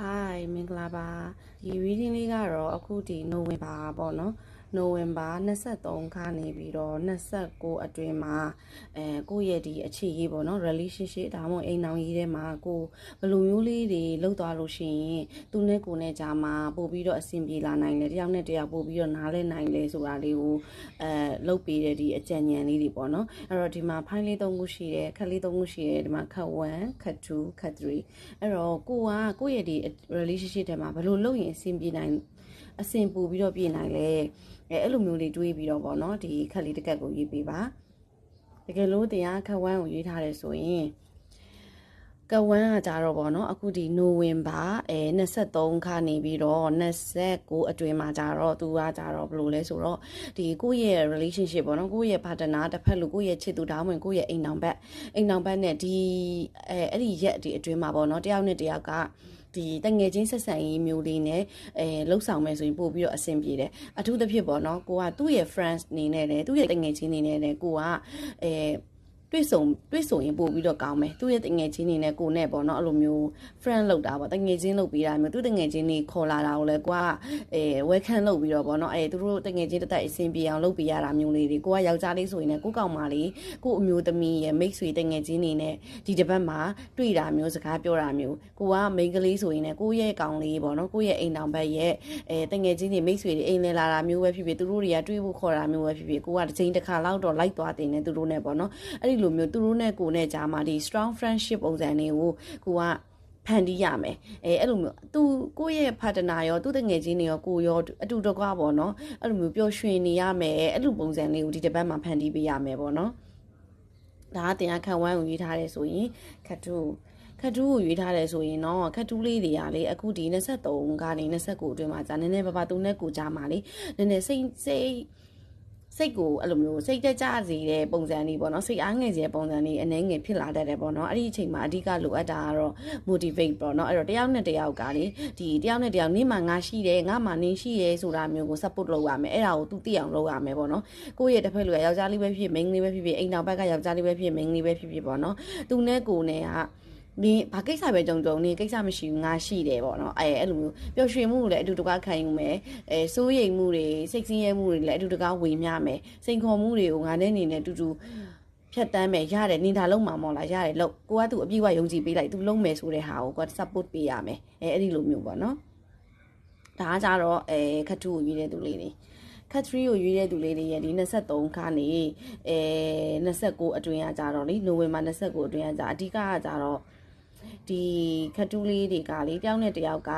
Hi မင်္ဂလာပါဒီ reading လေးကတော့အခုဒီနိုဝင်ဘာပေါ့နော် နိုဝင်ဘာ23ခါနေပြီးတော့29အတွင်းမှာအဲကိုယ့်ရဲ့ဒီအခြေရေးပေါ့နော် relationship ဒါမှမဟုတ်အိမ်အောင်ရေးထဲမှာကိုဘယ်လိုမျိုးလေးတွေလောက်သွားလို့ရှိရင်သူနဲ့ကိုနဲ့ကြာမှာပို့ပြီးတော့အဆင်ပြေလာနိုင်တယ်တယောက်နဲ့တယောက်ပို့ပြီးတော့နားလဲနိုင်လဲဆိုတာလေးကိုအဲလုပ်ပေးတဲ့ဒီအကြံဉာဏ်လေးတွေပေါ့နော်အဲ့တော့ဒီမှာဖိုင်လေး၃ခုရှိတယ်ခက်လေး၃ခုရှိတယ်ဒီမှာခက်1ခက်2ခက်3အဲ့တော့ကိုကကိုယ့်ရဲ့ဒီ relationship ထဲမှာဘယ်လိုလုပ်ရင်အဆင်ပြေနိုင်အဆင်ပူပြီးတော့ပြေနိုင်လဲအဲအဲ့လိုမျိုးလေးတွေးပြီးတော့ဗောနော်ဒီခက်လေးတစ်ကက်ကိုရေးပေးပါတကယ်လို့တရားခက်ဝမ်းကိုရေးထားတယ်ဆိုရင်ကဝမ်းကကြတော့ဗောနော်အခုဒီနိုဝင်ဘာအဲ23ခါနေပြီးတော့29အတွင်းမှာကြတော့သူကကြတော့ဘယ်လိုလဲဆိုတော့ဒီကိုယ့်ရဲ့ relationship ဗောနော်ကိုယ့်ရဲ့ partner တစ်ဖက်လူကိုယ့်ရဲ့ချစ်သူတောင်းဝင်ကိုယ့်ရဲ့အိမ်အောင်ဘက်အိမ်အောင်ဘက်နဲ့ဒီအဲအဲ့ဒီရက်ဒီအတွင်းမှာဗောနော်တယောက်နဲ့တယောက်က ဒီတငယ်ချင်းဆက်ဆံရေးမျိုးလေးနဲ့အဲလှုပ်ဆောင်မယ်ဆိုရင်ပို့ပြီးတော့အဆင်ပြေတယ်အထူးသဖြင့်ပေါ့နော်ကိုကသူ့ရဲ့ friends နေနဲ့တယ်သူ့ရဲ့တငယ်ချင်းနေနဲ့တယ်ကိုကအဲ တွေ့ဆုံတွေ့ဆုံရင်ပို့ပြီးတော့ကောင်းမယ်သူ့ရဲ့တငယ်ချင်းနေနဲ့ကိုနဲ့ပေါ့နော်အဲ့လိုမျိုး friend လောက်တာပေါ့တငယ်ချင်းလောက်ပြီးတာမျိုးသူ့တငယ်ချင်းနေခေါ်လာတာကိုလည်းကိုကအဲ welcome လုပ်ပြီးတော့ပေါ့နော်အဲသူတို့တငယ်ချင်းတစ်သက်အဆင်ပြေအောင်လုပ်ပေးရတာမျိုးလေးတွေကိုကယောက်ျားလေးဆိုရင်လည်းကိုကောင်မလေးကိုအမျိုးသမီးရဲ့မိတ်ဆွေတငယ်ချင်းနေနဲ့ဒီတစ်ပတ်မှာတွေ့တာမျိုးစကားပြောတာမျိုးကိုကမိန်းကလေးဆိုရင်လည်းကိုရဲ့ကောင်လေးပေါ့နော်ကိုရဲ့အိမ်တောင်ဘက်ရဲ့အဲတငယ်ချင်းတွေမိတ်ဆွေတွေအိမ်လဲလာတာမျိုးပဲဖြစ်ဖြစ်သူတို့တွေကတွေ့ဖို့ခေါ်တာမျိုးပဲဖြစ်ဖြစ်ကိုကတစ်ချိန်တစ်ခါလောက်တော့လိုက်သွားတင်နေသူတို့နဲ့ပေါ့နော်အဲ့ဒီလိုမျိုးသူတို့နဲ့ကိုနဲ့ကြားမှာဒီ strong friendship ပုံစံတွေကိုကိုကဖန်တီးရမယ်အဲအဲ့လိုမျိုးသူကိုယ့်ရဲ့ partner ရောသူ့တငယ်ချင်းတွေရောကိုရောအတူတကွာပေါ့နော်အဲ့လိုမျိုးပျော်ရွှင်နေရမယ်အဲ့လိုပုံစံလေးကိုဒီတစ်ပတ်မှာဖန်တီးပေးရမယ်ပေါ့နော်ဒါကတင်ရခံဝမ်းကိုရေးထားတယ်ဆိုရင်ခတ်တူခတ်တူးကိုရွေးထားတယ်ဆိုရင်တော့ခတ်တူးလေးတွေကလေအခုဒီ23ကနေ29အတွင်းမှာကြာနည်းနည်းပါးပါးသူနဲ့ကိုကြာမှာလေနည်းနည်းစိတ်စိတ် စိတ်ကိုအဲ့လိုမျိုးစိတ်တက်ကြစေတဲ့ပုံစံလေးပေါ့နော်စိတ်အားငယ်စေတဲ့ပုံစံလေးအနှဲငယ်ဖြစ်လာတတ်တယ်ပေါ့နော်အဲ့ဒီအချိန်မှာအဓိကလိုအပ်တာကတော့ motivate ပေါ့နော်အဲ့တော့တယောက်နဲ့တယောက်ကလေဒီတယောက်နဲ့တယောက်နေမှာငါရှိတယ်ငါမှနေရှိတယ်ဆိုတာမျိုးကို support လုပ်ရမယ်အဲ့ဒါကိုသူသိအောင်လုပ်ရမယ်ပေါ့နော်ကိုယ့်ရဲ့တစ်ဖက်လူကယောက်ျားလေးပဲဖြစ်ဖြစ်မိန်းကလေးပဲဖြစ်ဖြစ်အိမ်နောက်ဘက်ကယောက်ျားလေးပဲဖြစ်ဖြစ်မိန်းကလေးပဲဖြစ်ဖြစ်ပေါ့နော်သူနဲ့ကိုနဲ့က နင်ဘာကိစ္စပဲကြုံကြုံနင်ကိစ္စမရှိဘူးငါရှိတယ်ပေါ့နော်အဲအဲ့လိုမျိုးပျော်ရွှင်မှုကိုလည်းအတူတကားခံယူမယ်အဲစိုးရိမ်မှုတွေစိတ်ဆင်းရဲမှုတွေလည်းအတူတကားဝေမျှမယ်စိန်ခေါ်မှုတွေကိုငါနဲ့နေနဲ့တူတူဖြတ်တန်းမယ်ရတယ်နင်ဒါလုံးမှာမော်လာရတယ်လို့ကိုကသူ့အပြည့်အဝယုံကြည်ပေးလိုက်သူလုံးမယ်ဆိုတဲ့ဟာကိုကိုက support ပေးရမယ်အဲအဲ့ဒီလိုမျိုးပေါ့နော်ဒါကကြတော့အဲခတ်တူကိုရွေးတဲ့သူလေးတွေခတ်3ကိုရွေးတဲ့သူလေးတွေရဲ့ဒီ23ခါနေအဲ29အတွင်းကကြတော့လေနိုဝင်ဘာ29အတွင်းကကြအဓိကကကြတော့ ဒီခတ်တူးလေးတွေကလေတယောက်နဲ့တယောက်က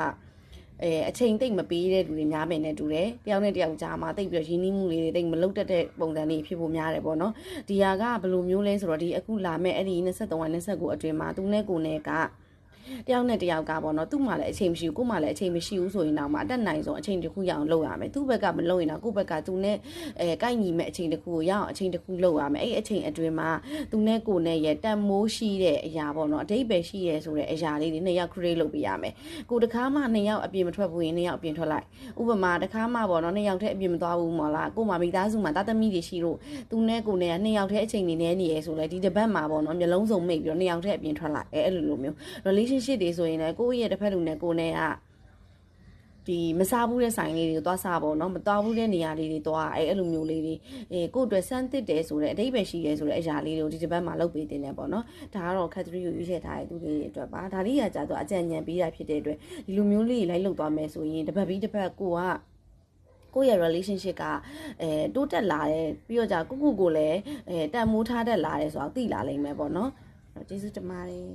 အဲအချိန်တိတ်မပေးတဲ့လူတွေများမယ်နဲ့တူတယ်တယောက်နဲ့တယောက်ကြားမှာတိတ်ပြီးတော့ရင်းနှီးမှုလေးတွေတိတ်မလုတ်တတ်တဲ့ပုံစံတွေဖြစ်ဖို့များတယ်ပေါ့နော်ဒီဟာကဘယ်လိုမျိုးလဲဆိုတော့ဒီအခုလာမဲ့အဲ့ဒီ23 29အတွင်းမှာသူနဲ့ကိုနဲ့က တယောက်နဲ့တယောက်ကပေါ့နော်သူ့မှာလည်းအချိန်မရှိဘူးကို့မှာလည်းအချိန်မရှိဘူးဆိုရင်တော့မှအတက်နိုင်ဆုံးအချိန်တစ်ခုရအောင်လုပ်ရမယ်သူ့ဘက်ကမလုပ်ရင်တော့ကို့ဘက်ကသူနဲ့အဲကိုက်ညီမဲ့အချိန်တစ်ခုကိုရအောင်အချိန်တစ်ခုလုပ်ရမယ်အဲ့အချိန်အတွင်းမှာသူနဲ့ကိုနဲ့ရဲ့တန်မိုးရှိတဲ့အရာပေါ့နော်အတိတ်ပဲရှိရဲဆိုတဲ့အရာလေးတွေနှစ်ယောက် create လုပ်ပေးရမယ်ကိုတကားမှနှစ်ယောက်အပြင်မထွက်ဘူးရင်နှစ်ယောက်အပြင်ထွက်လိုက်ဥပမာတကားမှပေါ့နော်နှစ်ယောက်တည်းအပြင်မသွားဘူးမလားကို့မှာမိသားစုမှာတာသမီတွေရှိလို့သူနဲ့ကိုနဲ့ကနှစ်ယောက်တည်းအချိန်နေနေနေရဲဆိုလဲဒီတစ်ပတ်မှာပေါ့နော်မျိုးလုံးစုံမိတ်ပြီးတော့နှစ်ယောက်တည်းအပြင်ထွက်လိုက်အဲအဲ့လိုလိုမျိုး relationship relationship တွေဆိုရင်လည်းကိုယ့်ရဲ့တစ်ဖက်လူနဲ့ကိုယ်နဲ့ကဒီမစားဘူးတဲ့ဆိုင်လေးတွေကိုသွားစားပေါ့နော်မသွားဘူးတဲ့နေရာလေးတွေသွားအဲအဲ့လိုမျိုးလေးတွေအဲကိုယ့်အတွက်စမ်းသစ်တယ်ဆိုတဲ့အဓိပ္ပာယ်ရှိတယ်ဆိုတဲ့အရာလေးတွေကိုဒီတစ်ပတ်မှာလုပ်ပေးတင်တယ်ပေါ့နော်ဒါကတော့ category ကိုရွေးချယ်ထားတဲ့သူတွေအတွက်ပါဒါလေးကကြာတော့အကြံဉာဏ်ပေးတာဖြစ်တဲ့အတွက်ဒီလိုမျိုးလေးလိုက်လုပ်သွားမယ်ဆိုရင်တစ်ပတ်ပြီးတစ်ပတ်ကိုကကိုယ့်ရဲ့ relationship ကအဲတိုးတက်လာတယ်ပြီးတော့じゃကိုကိုကိုလည်းအဲတန်မိုးထားတတ်လာတယ်ဆိုတော့သိလာလိမ့်မယ်ပေါ့နော်ကျေးဇူးတင်ပါတယ်